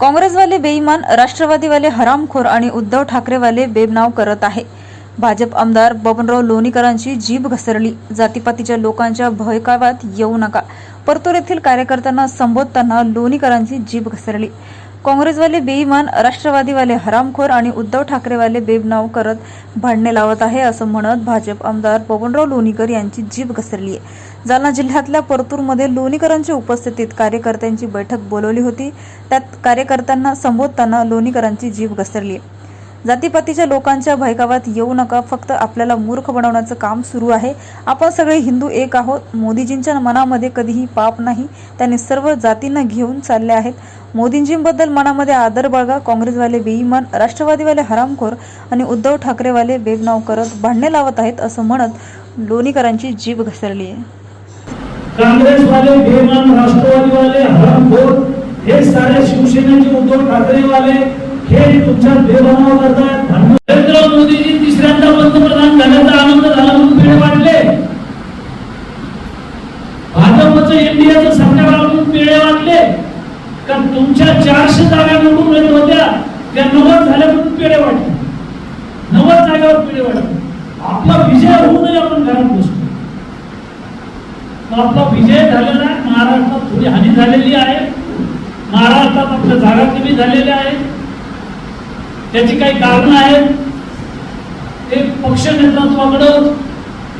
काँग्रेसवाले बेईमान राष्ट्रवादीवाले हरामखोर आणि उद्धव ठाकरेवाले बेबनाव करत आहे. भाजप आमदार बबनराव लोणीकरांची जीभ घसरली. जातीपातीच्या लोकांच्या भयकावात येऊ नका. परतूर येथील कार्यकर्त्यांना संबोधताना लोणीकरांची जीभ घसरली. काँग्रेसवाले बेईमान राष्ट्रवादीवाले हरामखोर आणि उद्धव ठाकरेवाले बेबनाव करत भांडणे लावत आहे असं म्हणत भाजप आमदार बबनराव लोणीकर यांची जीभ घसरली आहे. जालना जिल्ह्यातल्या परतूरमध्ये लोणीकरांच्या उपस्थितीत कार्यकर्त्यांची बैठक बोलवली होती. त्यात कार्यकर्त्यांना संबोधताना लोणीकरांची जीभ घसरली आहे. जातीपातीच्या लोकांच्या भयकावात येऊ नका फक्त आपल्याला मूर्ख बनवण्याचं काम सुरू आहे. आपण सगळे हिंदू एक आहोत. मोदीजींच्या मनामध्ये कधीही पाप नाही. त्यांनी सर्व जातींना घेऊन चालले आहेत. मोदींजींबद्दल मनामध्ये आदर बाळगा. काँग्रेसवाले बेईमान राष्ट्रवादीवाले हरामखोर आणि उद्धव ठाकरेवाले बेबनाव करत भांडणे लावत आहेत असं म्हणत लोणीकरांची जीभ घसरली आहे. काँग्रेसवाले बेमान राष्ट्रवादी हरामखोर हे सारे शिवसेनेचे उद्धव ठाकरेवाले हे तुमच्या बेबनाव करतात नरेंद्र मोदीजी तिसऱ्यांदा पंतप्रधान झाल्याचा आनंद झाला म्हणून पेढे वाटले भाजपचं इंडियाचं सरकार आलं म्हणून पेढे वाटले कारण तुमच्या चारशे जागा निवडून येत होत्या त्या नव्वद झाल्या म्हणून पेढे वाटले नव्वद जागेवर पेढे वाटले आपला विजय होऊ नये आपण घरात बसतो. मग आपला विजय झालेला आहे. महाराष्ट्रात थोडी हानी झालेली आहे. महाराष्ट्रात आपल्या जागा कमी झालेल्या आहेत. त्याची काही कारण आहेत. ते पक्ष नेतृत्वाकडं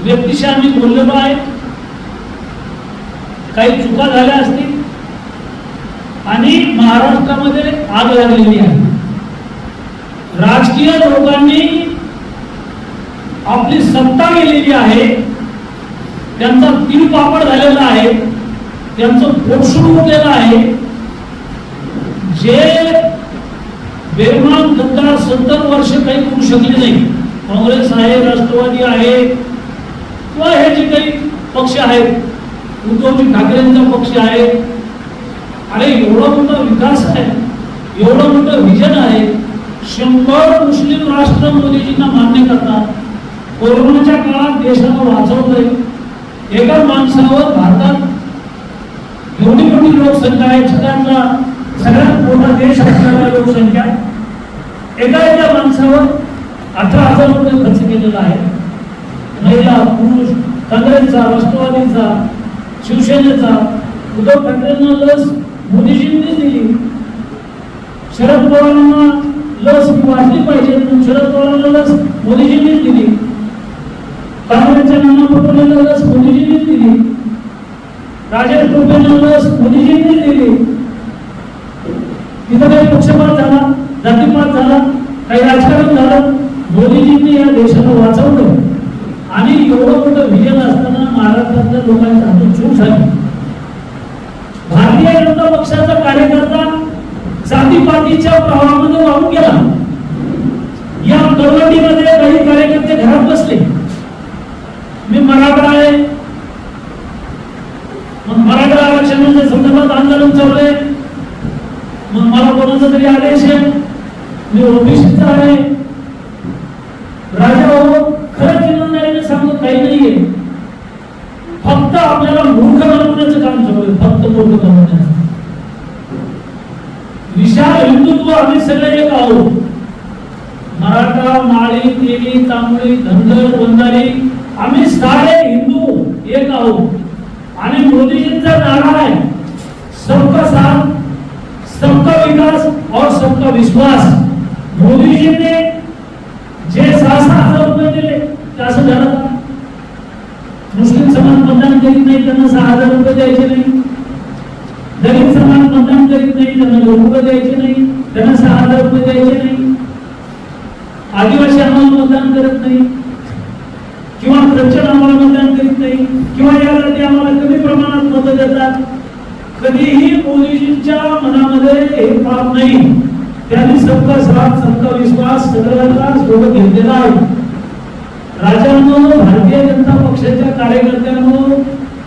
व्यक्तीशी आम्ही बोललेलो आहे. काही चुका झाल्या असतील आणि महाराष्ट्रामध्ये आग लागलेली आहे. राजकीय लोकांनी आपली सत्ता गेलेली आहे. त्यांचा तीन पापड झालेला आहे. त्यांचं पोट सुरू आहे. जे बेमान गद्दार सत्तर वर्ष काही करू शकले नाही. काँग्रेस आहे राष्ट्रवादी आहे किंवा हे जे काही पक्ष आहेत उद्धवजी ठाकरेंचा पक्ष आहे एवढा मोठा विकास आहे एवढं मोठं विजन आहे शंभर मुस्लिम राष्ट्र मोदीजींना मान्य करतात. कोरोनाच्या काळात देशाला वाचवतोय. एका माणसावर भारतात एवढी मोठी लोकसंख्या आहे सगळ्यांना सगळ्यात मोठा देश असणारा लोकसंख्या. एका एका माणसावर अठरा हजार रुपये खर्च केलेला आहे. महिला पुरुष काँग्रेसचा राष्ट्रवादीचा शिवसेनेचा उद्धव ठाकरेंना लस मोदीजींनीच दिली शरद पवारांना लस वाचली पाहिजे म्हणून शरद पवारांना लस मोदीजींनीच दिली. काँग्रेसच्या नाना लस मोदीजींनीच दिली. राजेश टोपेंना लस मोदीजींनीच दिली. तिथं काही पक्षपात झाला जातीपात झाला काही राजकारण झालं मोदीजींनी या देशाला वाचवलं. आणि एवढं मोठं विजन असताना महाराष्ट्रातल्या लोकांच्या हातून चूक झाली. भारतीय जनता पक्षाचा कार्यकर्ता जातीपातीच्या प्रवाहामध्ये वाहून गेला. या तरुणीमध्ये काही कार्यकर्ते घरात बसले. मी मराठा आहे. मग मराठा आरक्षणाच्या संदर्भात आंदोलन चाललंय. मग मला कोणाचा तरी आदेश आहे? मी ओबीसीचा आहे. राजा भाऊ खरंच इमानदारीने सांगतो काही नाहीये. फक्त आपल्याला मूर्ख विशाल हिंदुत्व आम्ही सगळे एक आहोत मराठा माळी तेली तांबळी धनगर बंधारी आम्ही सारे हिंदू एक आहोत. आणि मोदीजींचा नारा आहे. सबका साथ सबका विकास और सबका विश्वास. मोदीजींनी जे सहा सहा हजार रुपये दिले ते असं झालं मुस्लिम समाज मतदान करीत नाही त्यांना सहा हजार रुपये द्यायचे नाही. दलित समाज मतदान करीत नाही त्यांना दोन रुपये द्यायचे नाही त्यांना सहा हजार रुपये द्यायचे नाही. आदिवासी आम्हाला मतदान करत नाही. किंवा प्रचंड आम्हाला मतदान करीत नाही. किंवा या ते आम्हाला कमी प्रमाणात मतं देतात. कधीही मोदीजींच्या मनामध्ये हे पाप नाही. त्यांनी सबका साथ सबका विश्वास सगळ्यांना सोबत घेतलेला आहे. राजांनो भारतीय जनता पक्षाच्या कार्यकर्त्यांनो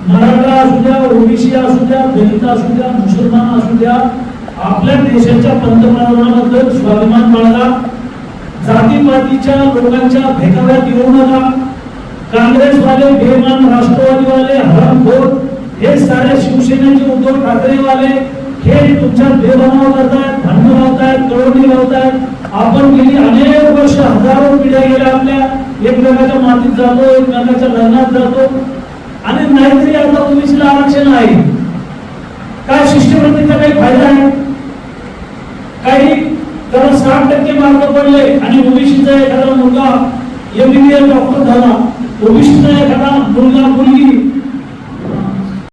मराठा असू द्या ओबीसी असू द्या दलित असू द्या मुसलमान असू द्या आपल्या देशाच्या पंतप्रधानाबद्दल स्वाभिमान बाळगा. जातीपातीच्या लोकांच्या भेटाव्यात येऊ नका. काँग्रेसवाले बेमान राष्ट्रवादीवाले हरामखोर हे सारे शिवसेनेचे उद्धव ठाकरेवाले हे तुमच्या बेबनाव करतायत भांडण आपण गेली अनेक वर्ष हजारो पिढ्या गेल्या आपल्या. एकमेकाच्या मातीत जातो एकमेकाच्या लग्नात जातो. आणि नाहीतरी आता ओबीसीला आरक्षण आहे. काय शिष्यवृत्तीचा काही फायदा आहे? काही त्याला साठ टक्के मार्क पडले आणि ओबीसीचा एखादा मुलगा एमबीबीएस डॉक्टर झाला. ओबीसीचा एखादा मुलगा मुलगी